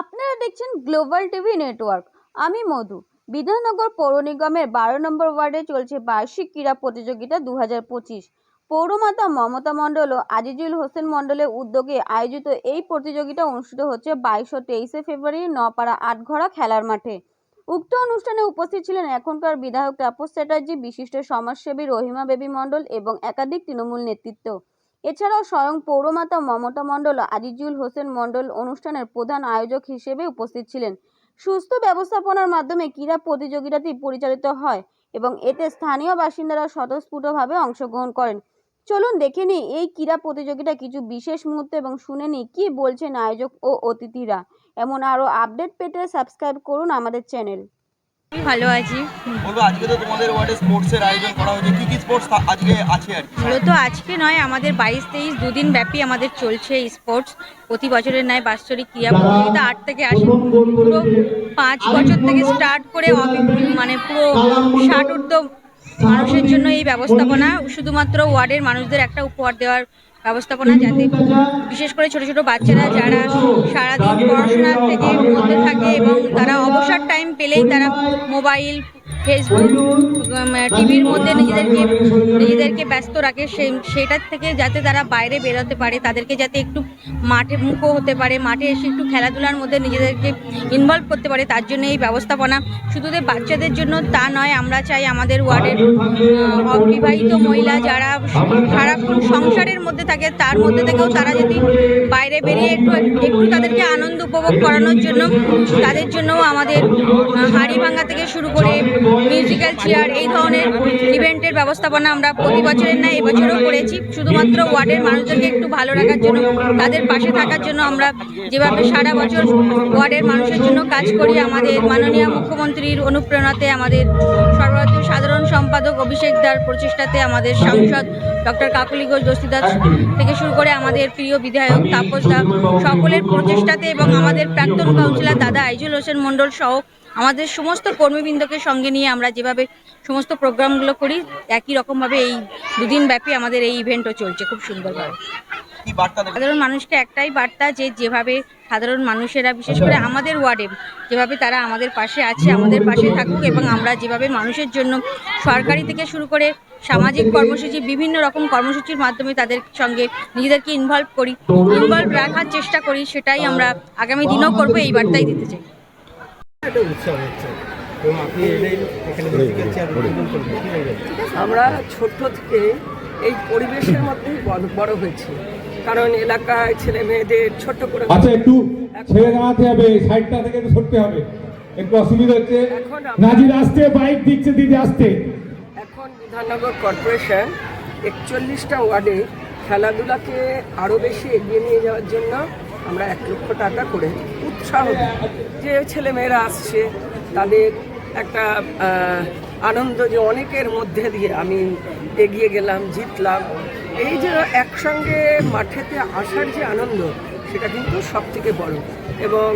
আপনারা দেখছেন global TV network আমি মধু। বিধাননগর পৌর নিগমের বারো নম্বর ওয়ার্ডে চলছে বার্ষিক ক্রীড়া প্রতিযোগিতা দু হাজার পঁচিশ। পৌরমাতা মমতা মণ্ডল ও আজিজুল হোসেন মণ্ডলের উদ্যোগে আয়োজিত এই প্রতিযোগিতা অনুষ্ঠিত হচ্ছে বাইশ তেইশে ফেব্রুয়ারি নপাড়া আটঘরা খেলার মাঠে। উক্ত অনুষ্ঠানে উপস্থিত ছিলেন এখনকার বিধায়ক তাপস চ্যাটার্জি, বিশিষ্ট সমাজসেবী রহিমা বেবী মণ্ডল এবং একাধিক তৃণমূল নেতৃত্ব। এছাড়াও স্বয়ং পৌরমাতা মমতা মণ্ডল, আজিজুল হোসেন মণ্ডল অনুষ্ঠানের প্রধান আয়োজক হিসেবে উপস্থিত ছিলেন। সুস্থ ব্যবস্থাপনার মাধ্যমে ক্রীড়া প্রতিযোগিতাটি পরিচালিত হয় এবং এতে স্থানীয় বাসিন্দারা স্বতঃস্ফূর্তভাবে অংশগ্রহণ করেন। চলুন দেখে নিই এই ক্রীড়া প্রতিযোগিতা কিছু বিশেষ মুহূর্ত এবং শুনে নিই কী বলছেন আয়োজক ও অতিথিরা। এমন আরও আপডেট পেতে সাবস্ক্রাইব করুন আমাদের চ্যানেল। ভালো আছি। বলব আজকে তো তোমাদের ওয়ার্ডে স্পোর্টসের আয়োজন করা হয়েছে। কি কি স্পোর্টস আজকে আছে আর কি? মূলত আজকে নয় আমাদের বাইশ তেইশ দুদিন ব্যাপী আমাদের চলছে স্পোর্টস। প্রতি বছরের ন্যায় বাৎসরিক ক্রীড়া প্রতিযোগিতা আট থেকে আসে পুরো পাঁচ বছর থেকে স্টার্ট করে মানে পুরো ষাট ঊর্ধ্ব মানুষের জন্য এই ব্যবস্থাপনা। শুধুমাত্র ওয়ার্ডের মানুষদের একটা উপহার দেওয়ার ব্যবস্থাপনা যাতে বিশেষ করে ছোট ছোট বাচ্চারা যারা সারাদিন পড়াশোনার থেকে মধ্যে থাকে এবং তারা অবসর টাইম পেলেই তারা মোবাইল ফেসবুক টিভির মধ্যে নিজেদেরকে নিজেদেরকে ব্যস্ত রাখে। সেই, সেটার থেকে যাতে তারা বাইরে বেরোতে পারে, তাদেরকে যাতে একটু মাঠে মুখো হতে পারে, মাঠে এসে একটু খেলাধুলার মধ্যে নিজেদেরকে ইনভলভ করতে পারে, তার জন্য এই ব্যবস্থাপনা। শুধু বাচ্চাদের জন্য তা নয়, আমরা চাই আমাদের ওয়ার্ডের অবিবাহিত মহিলা যারা সারাক্ষণ সংসারের মধ্যে থাকে, তার মধ্যে থেকেও তারা যদি বাইরে বেরিয়ে একটু একটু তাদেরকে আনন্দ উপভোগ করানোর জন্য, তাদের জন্যও আমাদের হাড়ি ভাঙা থেকে শুরু করে মিউজিক্যাল চেয়ার, এই ধরনের ইভেন্টের ব্যবস্থাপনা আমরা প্রতি বছরের ন্যায় এবছরও করেছি। শুধুমাত্র ওয়ার্ডের মানুষদেরকে একটু ভালো রাখার জন্য, তাদের পাশে থাকার জন্য আমরা যেভাবে সারা বছর ওয়ার্ডের মানুষের জন্য কাজ করি, আমাদের মাননীয় মুখ্যমন্ত্রীর অনুপ্রেরণাতে আমাদের সর্বভারতীয় সাধারণ সম্পাদক অভিষেক দার প্রচেষ্টাতে আমাদের সাংসদ ডক্টর কাকলি ঘোষ দস্তিদার থেকে শুরু করে আমাদের প্রিয় বিধায়ক তাপস দা সকলের প্রচেষ্টাতে এবং আমাদের প্রাক্তন কাউন্সিলর দাদা আইজুল হোসেন মণ্ডল সহ আমাদের সমস্ত কর্মীবৃন্দকে সঙ্গে নিয়ে আমরা যেভাবে সমস্ত প্রোগ্রামগুলো করি একই রকমভাবে এই দুদিন ব্যাপী আমাদের এই ইভেন্টও চলছে খুব সুন্দরভাবে। সাধারণ মানুষকে একটাই বার্তা যে যেভাবে সাধারণ মানুষেরা বিশেষ করে আমাদের ওয়ার্ডে যেভাবে তারা আমাদের পাশে আছে আমাদের পাশে থাকুক এবং আমরা যেভাবে মানুষের জন্য সরকারি থেকে শুরু করে সামাজিক কর্মসূচি বিভিন্ন রকম কর্মসূচির মাধ্যমে তাদের সঙ্গে নিজেদেরকে ইনভলভ করি ইনভলভ রাখার চেষ্টা করি সেটাই আমরা আগামী দিনেও করব এই বার্তাই দিতে চাই। একটা উৎসব হচ্ছে। আমরা ছোট্ট থেকে এই পরিবেশের মধ্যে বড়- বড় হয়েছি। কারণ এলাকায় ছেলে মেয়েদের ছোট্ট করে আচ্ছা একটু ছেড়ে দাঁড়াতে হবে সাইডটা থেকে একটু সরতে হবে। একটু অসুবিধা হচ্ছে। নাজির আসতে বাইক দিচ্ছে দিদি আসতে। এখন বিধাননগর কর্পোরেশন একচল্লিশটা ওয়ার্ডে খেলাধুলাকে আরও বেশি এগিয়ে নিয়ে যাওয়ার জন্য আমরা এক লক্ষ টাকা করে উৎসাহ। যে ছেলে মেয়েরা আসছে, তাদের একটা আনন্দ যে অনেকের মধ্যে দিয়ে আমি এগিয়ে গেলাম, জিতলাম এই যে একসঙ্গে মাঠেতে আসার যে আনন্দ, সেটা কিন্তু সব থেকে বড় এবং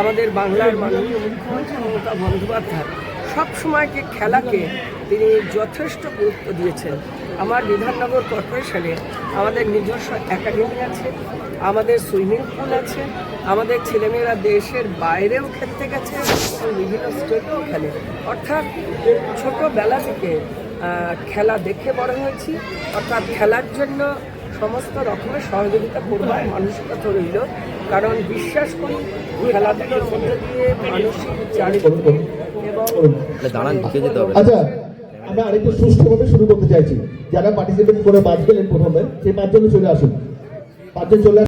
আমাদের বাংলার মাননীয় মুখ্যমন্ত্রী মমতা বন্দ্যোপাধ্যায় সব সময়কে খেলাকে তিনি যথেষ্ট গুরুত্ব দিয়েছেন আমার বিধাননগর কর্পোরেশনে আমাদের নিজস্ব একাডেমি আছে আমাদের সুইমিং পুল আছে আমাদের ছেলেমেয়েরা দেশের বাইরেও খেলতে গেছে এবং বিভিন্ন স্টেটেও খেলে। অর্থাৎ ছোটোবেলা থেকে আহ, খেলা দেখে বড় হয়েছি। অর্থাৎ খেলার জন্য সমস্ত রকমের সহযোগিতা করবার মানসিকতা রইল কারণ বিশ্বাস করি খেলাধুলোর মধ্যে দিয়ে মানসিক চারিত্রিক এবং আচ্ছা আমরা আরেকটু সুষ্ঠুভাবে শুরু করতে চাইছি। যারা পার্টিসিপেট করে বাদ গেলেন প্রথমে সেই পাঁচজনে চলে আসুন। পাঁচজন চলে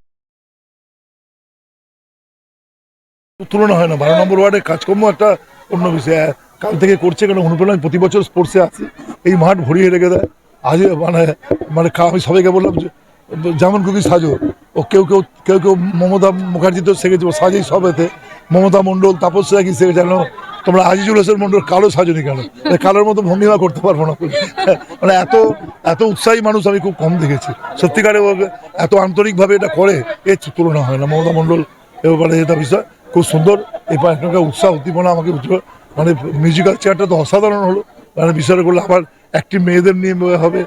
তুলনা হয় না। বারো নম্বর ওয়ার্ডে কাজকর্ম একটা অন্য বিষয়। কাল থেকে করছে কেন অনুপ্রেরণা? প্রতি বছর স্পোর্টসে আছি। এই মাঠ ভরিয়ে রেখে দেয়। আজ মানে মানে আমি সবাইকে বললাম যে যেমন কুকি সাজো। ও কেউ কেউ কেউ কেউ মমতা মুখার্জি তো শিখেছে সাজেই সব এতে। মমতা মণ্ডল, তাপস কি শিখেছে জানো তোমরা আজিজুল হোসেন মণ্ডল কালো সাজনি কেন? কালোর মতো ভঙ্গিমা করতে পারব না। মানে এত এত উৎসাহী মানুষ আমি খুব কম দেখেছি। সত্যিকারে এত আন্তরিকভাবে এটা করে, এর তুলনা হয় না। মমতা মণ্ডল এবারে এটা বিষয়। খুব সুন্দর। এবার এখানকার উৎসাহ, উদ্দীপনা আমাকে মানে মিউজিক্যাল চেয়ারটা তো অসাধারণ হলো। মানে বিষয়টা করলে আবার একটি মেয়েদের নিয়ে হবে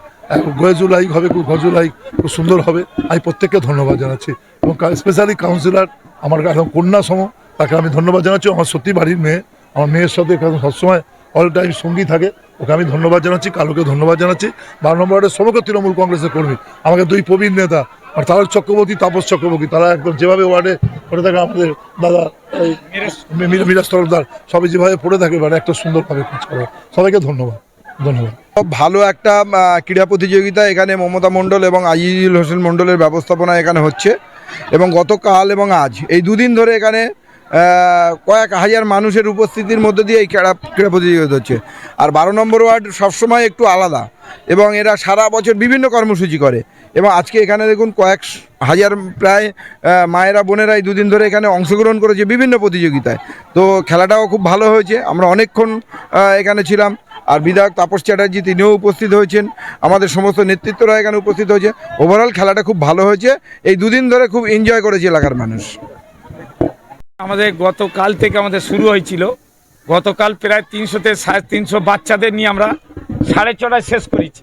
গজুলাইক হবে, খুব গজুলাইক খুব সুন্দর হবে। আমি প্রত্যেককে ধন্যবাদ জানাচ্ছি। এবং স্পেশালি কাউন্সিলর আমার একদম কন্যা সম, তাকে আমি ধন্যবাদ জানাচ্ছি। আমার সত্যি বাড়ির মেয়ে, আমার মেয়ের সাথে সবসময় অল টাইম সঙ্গী থাকে। ওকে আমি ধন্যবাদ জানাচ্ছি, কালোকে ধন্যবাদ জানাচ্ছি। বারো নম্বর ওয়ার্ডের সমগ্র তৃণমূল কংগ্রেসের কর্মী, আমাকে দুই প্রবীণ নেতা আর তারক চক্রবর্তী, তাপস চক্রবর্তী। তারা একদম যেভাবে ওয়ার্ডে পড়ে থাকে, আমাদের দাদা মিরাজ তরফদার, সবাই যেভাবে পড়ে থাকে মানে একটা সুন্দরভাবে কাজ করে। সবাইকে ধন্যবাদ ধন্যবাদ। ভালো একটা ক্রীড়া প্রতিযোগিতা এখানে মমতা মণ্ডল এবং আজিজুল হোসেন মণ্ডলের ব্যবস্থাপনা এখানে হচ্ছে। এবং গতকাল এবং আজ, এই দুদিন ধরে এখানে কয়েক হাজার মানুষের উপস্থিতির মধ্যে দিয়ে এই ক্রীড়া ক্রীড়া প্রতিযোগিতা হচ্ছে। আর বারো নম্বর ওয়ার্ড সবসময় একটু আলাদা এবং এরা সারা বছর বিভিন্ন কর্মসূচি করে। এবং আজকে এখানে দেখুন কয়েক হাজার প্রায় মায়েরা, বোনেরাই দুদিন ধরে এখানে অংশগ্রহণ করেছে বিভিন্ন প্রতিযোগিতায়। তো খেলাটাও খুব ভালো হয়েছে। আমরা অনেকক্ষণ এখানে ছিলাম। আর বিধায়ক তাপস চ্যাটার্জি, তিনিও উপস্থিত হয়েছেন। আমাদের সমস্ত নেতৃত্বরা এখানে উপস্থিত হয়েছে। ওভারঅল খেলাটা খুব ভালো হয়েছে। এই দুদিন ধরে খুব এনজয় করেছে এলাকার মানুষ। আমাদের গতকাল থেকে আমাদের শুরু হয়েছিল। গতকাল প্রায় তিনশোতে সাড়ে তিনশো বাচ্চাদের নিয়ে আমরা সাড়ে ছটায় শেষ করেছি।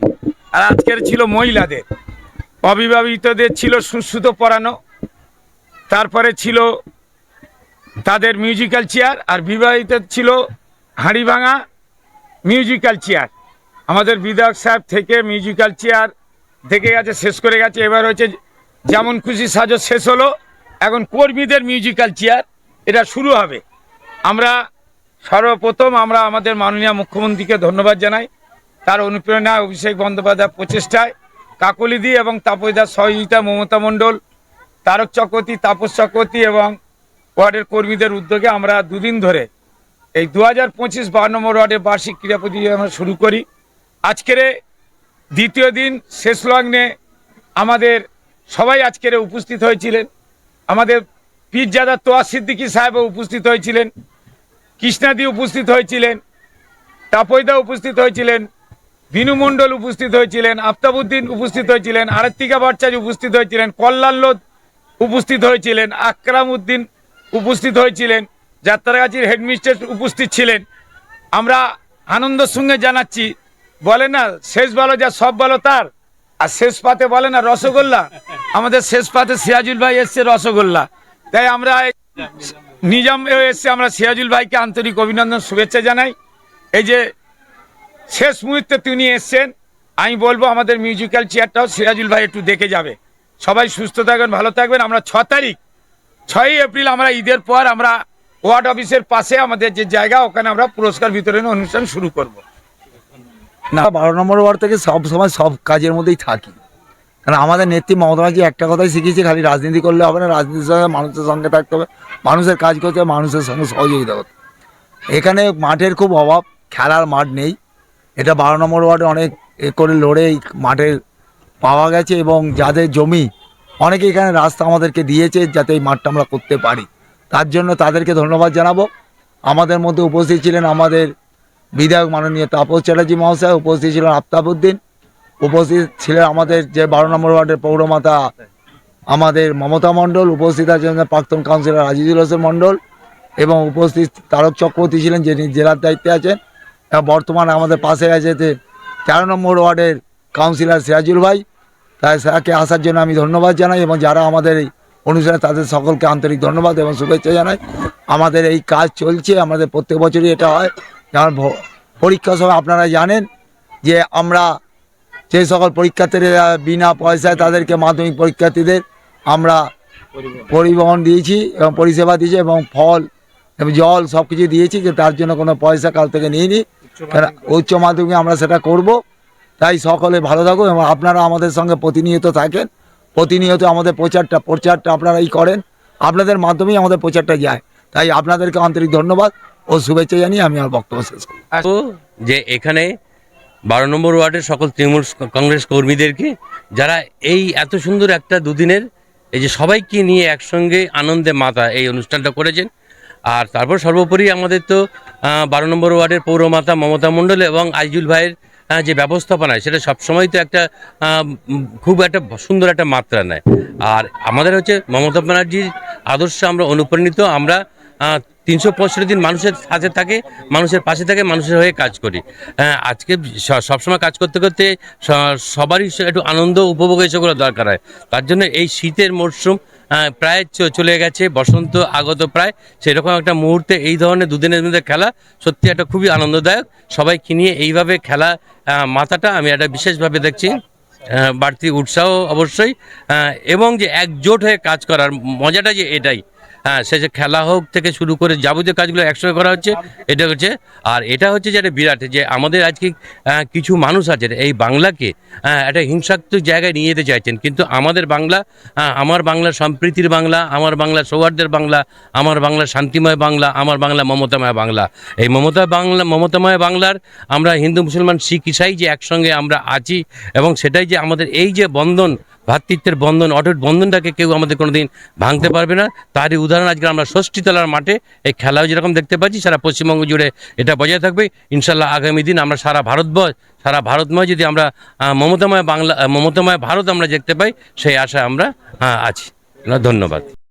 আর আজকের ছিল মহিলাদের। অবিবাহিতদের ছিল সুশ্রুত পড়ানো তারপরে ছিল তাদের মিউজিক্যাল চেয়ার আর বিবাহিত ছিল হাঁড়ি ভাঙা মিউজিক্যাল চেয়ার আমাদের বিধায়ক সাহেব থেকে মিউজিক্যাল চেয়ার থেকে গেছে, শেষ করে গেছে। এবার হচ্ছে যেমন খুশি সাজো শেষ হলো, এখন কর্মীদের মিউজিক্যাল চেয়ার এটা শুরু হবে। আমরা সর্বপ্রথম আমরা আমাদের মাননীয় মুখ্যমন্ত্রীকে ধন্যবাদ জানাই। তার অনুপ্রেরণায় অভিষেক বন্দ্যোপাধ্যায় প্রচেষ্টায় কাকলিদি এবং তাপসদার সহযোগিতা মমতা মণ্ডল, তারক চক্রবর্তী, তাপস চক্রবর্তী এবং ওয়ার্ডের কর্মীদের উদ্যোগে আমরা দুদিন ধরে এই দু হাজার পঁচিশ বারো নম্বর ওয়ার্ডে বার্ষিক ক্রীড়া প্রতিযোগিতা আমরা শুরু করি। আজকের দ্বিতীয় দিন শেষ লগ্নে আমাদের সবাই আজকের উপস্থিত হয়েছিলেন। আমাদের পীরজাদা তোয়া সিদ্দিকী সাহেবও উপস্থিত হয়েছিলেন। কৃষ্ণাদি উপস্থিত হয়েছিলেন। তাপয়দা উপস্থিত হয়েছিলেন। বিনু মণ্ডল উপস্থিত হয়েছিলেন, আফতাবুদ্দিন উপস্থিত হয়েছিলেন আরতিকা ভট্টাচার্য উপস্থিত হয়েছিলেন, কল্যাণ উপস্থিত হয়েছিলেন আকরাম উদ্দিন উপস্থিত হয়েছিলেন, যাত্রাগাছির হেডমিস্ট্রেস উপস্থিত ছিলেন। আমরা আনন্দের সঙ্গে জানাচ্ছি, বলে না, শেষ বলো যা, সব বলো তার। আর শেষ পাতে বলে না, রসগোল্লা। আমাদের শেষ পাতে সিরাজুল ভাই এসছে রসগোল্লা। তাই আমরা নিজাম এসছে, আমরা সিরাজুল ভাইকে আন্তরিক অভিনন্দন, শুভেচ্ছা জানাই। এই যে শেষ মুহূর্তে তিনি এসছেন। আমি বলব আমাদের মিউজিক্যাল চেয়ারটাও সিরাজুল ভাই একটু দেখে যাবে। সবাই সুস্থ থাকবেন, ভালো থাকবেন। আমরা ছ তারিখ, ছয়ই এপ্রিল আমরা ঈদের পর আমরা ওয়ার্ড অফিসের পাশে আমাদের যে জায়গা, ওখানে আমরা পুরস্কার বিতরণ অনুষ্ঠান শুরু করব। না, বারো নম্বর ওয়ার্ড থেকে সব সময় সব কাজের মধ্যেই থাকি। কারণ আমাদের নেত্রী মমতা একটা কথাই শিখিয়েছে, খালি রাজনীতি করলে হবে না, রাজনীতির সঙ্গে মানুষের সঙ্গে থাকতে হবে। মানুষের কাজ করতে হবে, মানুষের সঙ্গে সহযোগিতা করতে এখানে মাঠের খুব অভাব, খেলার মাঠ নেই। এটা বারো নম্বর ওয়ার্ডে অনেক এ করে লড়ে এই মাঠের পাওয়া গেছে এবং যাদের জমি অনেকে এখানে রাস্তা আমাদেরকে দিয়েছে যাতে এই মাঠটা আমরা করতে পারি। তার জন্য তাদেরকে ধন্যবাদ জানাব। আমাদের মধ্যে উপস্থিত ছিলেন আমাদের বিধায়ক মাননীয় তাপস চ্যাটার্জি মহাশয়, উপস্থিত ছিলেন আফতাবুদ্দিন উপস্থিত ছিলেন আমাদের যে বারো নম্বর ওয়ার্ডের পৌরমাতা আমাদের মমতা মণ্ডল, উপস্থিত আছেন প্রাক্তন কাউন্সিলর আজিজুল হোসেন মণ্ডল এবং উপস্থিত তারক চক্রবর্তী ছিলেন যিনি জেলার দায়িত্বে আছেন। বর্তমানে আমাদের পাশে আছে যে তেরো নম্বর ওয়ার্ডের কাউন্সিলর সিরাজুল ভাই। তাই স্যারকে আসার জন্য আমি ধন্যবাদ জানাই এবং যারা আমাদের এই অনুষ্ঠানে তাদের সকলকে আন্তরিক ধন্যবাদ এবং শুভেচ্ছা জানাই। আমাদের এই কাজ চলছে, আমাদের প্রত্যেক বছরই এটা হয়। যেমন পরীক্ষার সময় আপনারা জানেন যে আমরা যে সকল পরীক্ষার্থীরা বিনা পয়সায় তাদেরকে মাধ্যমিক পরীক্ষার্থীদের আমরা পরিবহন দিয়েছি এবং পরিষেবা দিয়েছি এবং ফল এবং জল সব কিছু দিয়েছি যে তার জন্য কোনো পয়সা কাল থেকে নিইনি। উচ্চ মাধ্যমিকে আমরা সেটা করব। তাই সকলে ভালো থাকুন এবং আপনারা আমাদের সঙ্গে প্রতিনিয়ত থাকেন। প্রতিনিয়ত আমাদের প্রচারটা প্রচারটা আপনারাই করেন। আপনাদের মাধ্যমেই আমাদের প্রচারটা যায়। তাই আপনাদেরকে আন্তরিক ধন্যবাদ ও শুভেচ্ছা জানিয়ে আমি আমার বক্তব্য শেষ করি যে এখানে বারো নম্বর ওয়ার্ডের সকল তৃণমূল কংগ্রেস কর্মীদেরকে যারা এই এত সুন্দর একটা দুদিনের এই যে সবাইকে নিয়ে একসঙ্গে আনন্দে মাতা এই অনুষ্ঠানটা করেছেন। আর তারপর সর্বোপরি আমাদের তো বারো নম্বর ওয়ার্ডের পৌরমাতা মমতা মণ্ডল এবং আইজুল ভাইয়ের যে ব্যবস্থাপনা সেটা সবসময় তো একটা খুব একটা সুন্দর একটা মাত্রা নেয়। আর আমাদের হচ্ছে মমতা ব্যানার্জির আদর্শে আমরা অনুপ্রাণিত, আমরা তিনশো পঁয়ষট্টি দিন মানুষের সাথে থাকে, মানুষের পাশে থাকে, মানুষের হয়ে কাজ করি। আজকে সবসময় কাজ করতে করতে সবারই একটু আনন্দ উপভোগ এসবগুলো দরকার হয়। তার জন্য এই শীতের মরশুম প্রায় চ- চলে গেছে, বসন্ত, আগত প্রায়। সেরকম একটা মুহূর্তে এই ধরনের দুদিনের মধ্যে খেলা সত্যি একটা খুবই আনন্দদায়ক। সবাইকে নিয়ে এইভাবে খেলা মাথাটা আমি একটা বিশেষভাবে দেখছি। বাড়তি উৎসাহ অবশ্যই। এবং যে একজোট হয়ে কাজ করার মজাটা যে এটাই। হ্যাঁ সে যে খেলা হোক থেকে শুরু করে যাবতীয় কাজগুলো একসঙ্গে করা হচ্ছে, এটা হচ্ছে, আর এটা হচ্ছে যে একটা বিরাট, যে আমাদের আজকে কিছু মানুষ আছে এই বাংলাকে একটা হিংসাত্মক জায়গায় নিয়ে যেতে চাইছেন, কিন্তু আমাদের বাংলা আমার বাংলা সম্প্রীতির বাংলা, আমার বাংলা সৌহার্দ্যের বাংলা, আমার বাংলা শান্তিময় বাংলা, আমার বাংলা মমতাময় বাংলা। এই মমতা বাংলা, মমতাময় বাংলার আমরা হিন্দু, মুসলমান, শিখ, ইসাই যে একসঙ্গে আমরা আছি, এবং সেটাই যে আমাদের এই যে বন্ধন ভ্রাতৃত্বের বন্ধন, অটুট বন্ধনটাকে কেউ আমাদের কোনোদিন ভাঙতে পারবে না। তারই উদাহরণ আজকে আমরা ষষ্ঠীতলার মাঠে এই খেলাও যেরকম দেখতে পাচ্ছি, সারা পশ্চিমবঙ্গ জুড়ে এটা বজায় থাকবে। ইনশাল্লাহ আগামী দিন আমরা সারা ভারতবর্ষ, সারা ভারতময় যদি আমরা মমতাময় বাংলা মমতাময় ভারত আমরা দেখতে পাই, সেই আশা আমরা আছি। ধন্যবাদ।